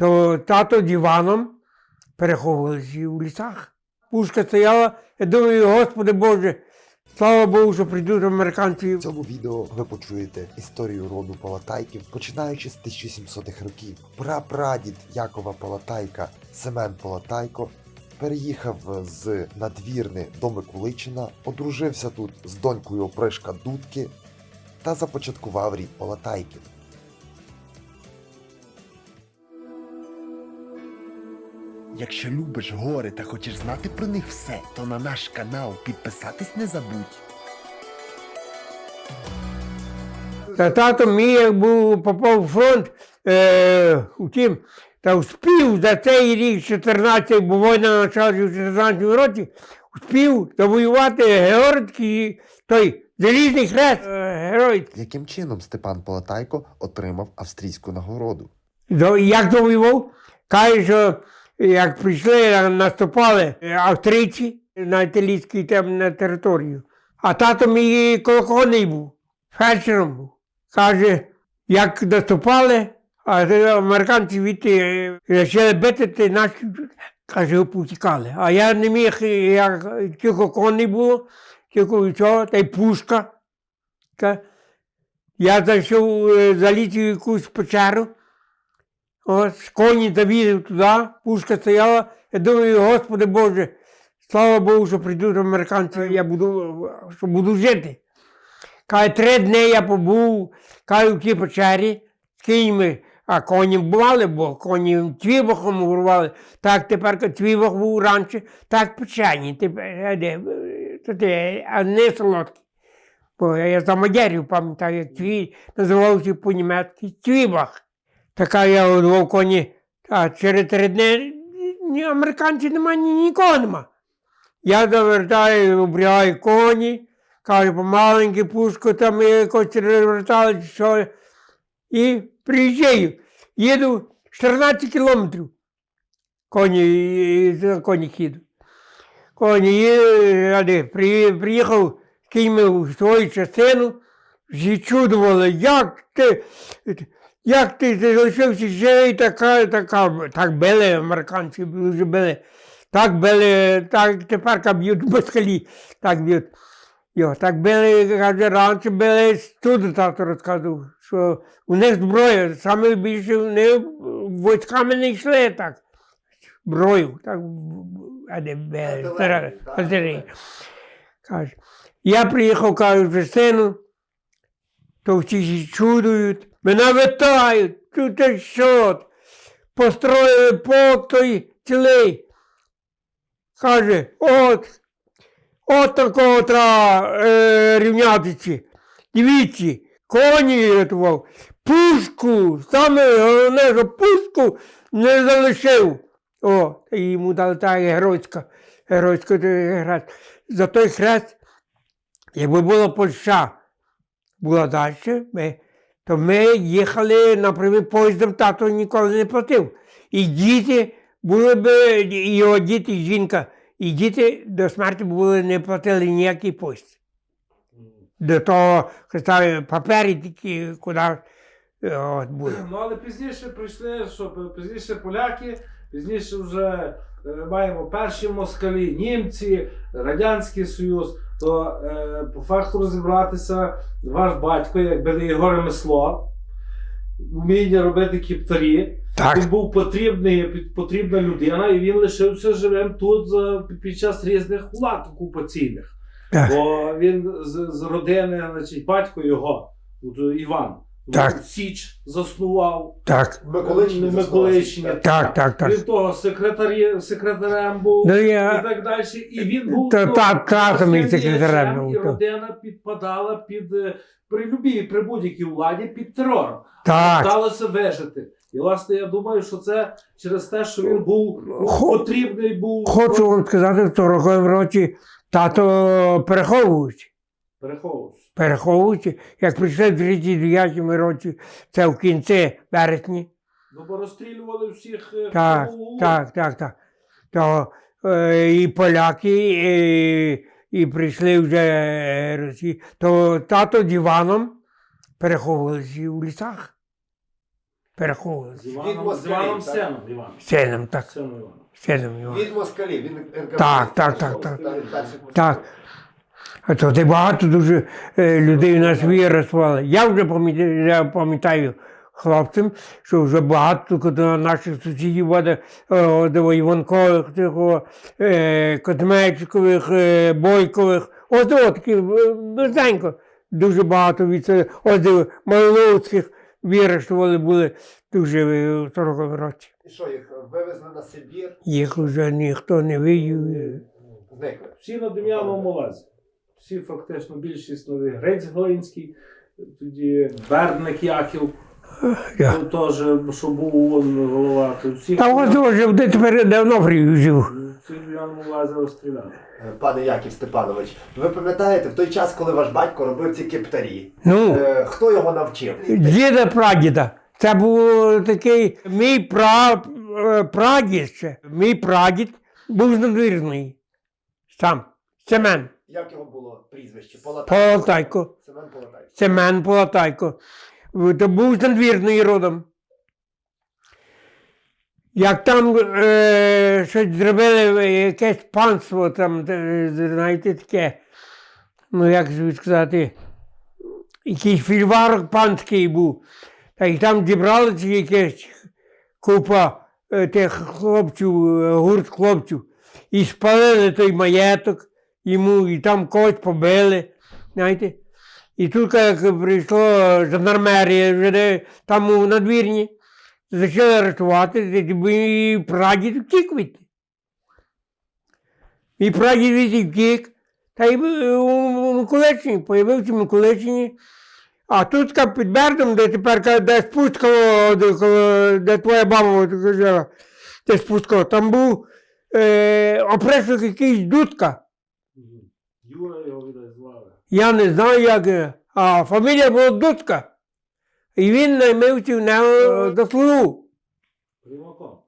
то тато диваном переховувалися у лісах. Пушка стояла, я думаю, Господи Боже, слава Богу, що прийдуть американці. В цьому відео ви почуєте історію роду Палатайків, починаючи з 1700-х років. Прапрадід Якова Палатайка Семен Палатайко переїхав з надвірни до Миколичина, одружився тут з донькою опришка Дудки та започаткував рід Палатайків. Якщо любиш гори та хочеш знати про них все, то на наш канал підписатись не забудь. Та тато мій як був попав у фронт, е, утім, та успів за цей рік 14, бо війна почалася в 14 році, успів завоювати георгійський той залізний хрест е, геройський. Яким чином Степан Палатайко отримав австрійську нагороду? До- Як завоював? Каже, що як прийшли, наступали е, австрійці на італійській там на територію. А тато мій колокольний був, фельдшером був. Каже, як наступали, а американці відти почали бити, ти наші каже, повтікали. А я не міг, як тільки коней було, тільки чого, та й пушка. Я зайшов, е, заліз у якусь печеру, Ось коні завів туди, пушка стояла. Я думаю, Господи Боже, слава Богу, що прийдуть американці, я буду, що буду жити. Каже, три дні я побув, каже, в тій печері з кіньми, а коні бували, бо коні цвібохом урвали. Так тепер цвібох був раніше, так печені. Е, а не солодкі. Бо я за мадярів пам'ятаю, як цві, називався по-німецьки цвібах. Така я у двох коні, а через три дні ні американців нема, ні нікого нема. Я завертаю, обрягаю коні, кажу, помаленьки пушку там якось розвертали, що. І приїжджаю. Їду 14 кілометрів. Коні, коні їдуть. Коні, де, при, приїхав з кіньми в свою частину, всі чудували, як ти, як ти залишився живий, така, така, так били американці, дуже били. Так били, так тепер б'ють москалі, так б'ють. Йо, так били, каже, раніше били, чудо тато розказував, що у них зброя, саме більше вони військами не йшли так. Зброю, так, а не били. Каже, я приїхав, кажу, в частину, то всі чудують, мене витають, тут і що, построїли той цілий. Каже, от, от такого треба е, рівнятися. Дивіться, коні рятував, пушку, саме головне, що пушку не залишив. О, і йому дали та геройська, геройська хрест. За той хрест, якби була Польща, була далі, ми, то ми їхали наприклад, поїздом, тато ніколи не платив. І діти були б, його діти, жінка, і діти до смерті були, не платили ніякий поїзд. До того Христа папері такі, куди е, от, були. Ну але пізніше прийшли, що пізніше поляки, пізніше вже е, маємо перші москалі, німці, Радянський Союз. То е, по факту розібратися, ваш батько, якби не його ремесло, вміння робити кіптарі. Так. Він був потрібний, потрібна людина, і він лишився живим тут за, під час різних влад окупаційних. Так. Бо він з, з родини, значить, батько його, Іван, Так. Січ заснував. Так, Миколаївщині. Миколаївщині. так, так, так. Він того секретарі, секретарем був Ну, і так далі. І він був Та- ну, та- татом і секретарем був, І так. родина підпадала під е, при любій, при будь-якій владі під терором. так. Вдалося вижити. І власне я думаю, що це через те, що він був ну, Хо- потрібний був Хочу вам сказати, в 40 році тато переховують. переховувався. Переховують. Як прийшли в 39 році, це в кінці вересні. Ну бо розстрілювали всіх е, Так, так, так, так. То е, і поляки, і, і прийшли вже е, Росії. То тато диваном переховувалися у лісах. переховували. З Іваном, з Іваном так? Сеном. Іван. Сином, так. Сеном Іваном. Сином його. Від москалів, він НКВД. Так, так, так, так. Так. А то ти багато дуже е, людей у нас виростували. Я вже пам'ятаю, хлопцям, що вже багато до наших сусідів буде е, до Іванкових, е, Козмечкових, е, Бойкових. Ось до такі близенько. Дуже багато від ось до Маловських виростували були дуже в 40 році. І що, їх вивезли на Сибір? Їх вже ніхто не вивів. Всі на Дем'яновому лазі. Всі фактично більшість нові. Грець Глинський, тоді Бердник Яків, Я. то теж, що був он голова. То всі, Та ось вже де тепер давно жив. всі Пане Яків Степанович, ви пам'ятаєте в той час, коли ваш батько робив ці кептарі? Ну, Е, хто його навчив? діда прадіда. Це був такий мій пра, е, прадід ще. Мій прадід був з надвірної. Сам. Семен. Як його було прізвище? Полатайко. Полатайко. Семен Полатайко. Семен Полатайко. То був з надвірної родом. Як там е, щось зробили, е, якесь панство, там, е, знаєте, таке, ну як сказати, якийсь фільварок панський був. Та й там зібралися якась купа е, тих хлопців, е, гурт хлопців, і спалили той маєток йому, і там когось побили. Знаєте? І тут, як прийшло жандармерія, вже там у надвірні, почали арештувати, і прадід втік від. Мій прадід від втік, та й е, у Миколичині, появився в Миколичині. А тут під Бердом, де тепер де спускало, де, де твоя баба жила, де спускало, там був е, опресник якийсь дудка. Юра його видать звали. Я не знаю, як, е, а фамілія була Дудка. І він наймився в нього до слугу. Примаком.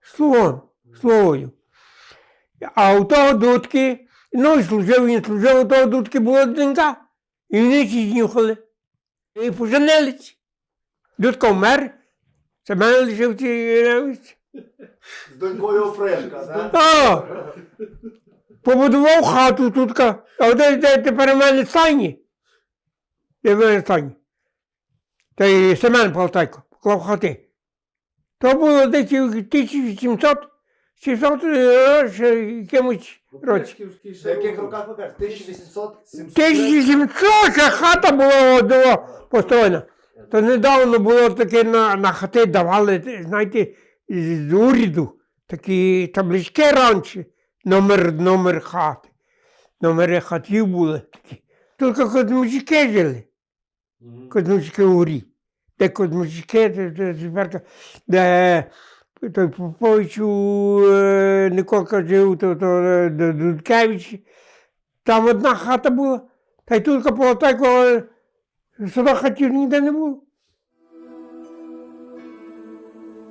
Слугом, слугою. А у того дудки, ну і служив він, служив, у того дудки була донька. І вони всі знюхали. І поженились. Дудка вмер, Семен лишився і навіть. З донькою Опришка, так? Побудував хату тут, а де, де тепер у мене стайні? Де в мене стайні? Та й Семен Полтайко поклав хати. То було десь 1700, 700 е, ще якимось році. В яких роках ви кажете? 1800? 1700 ще хата була до, построєна. То недавно було таке на, на хати давали, знаєте, з уряду такі таблички раніше, номер, номер хати. Номери хатів були такі. Тільки козмучки жили, Мгм. козмучки у горі. Де козмучки, де, де, де той Попович у е, Николка жив, то, то е, Дудкевич. Там одна хата була, та й тільки по такого сюди хатів ніде не було.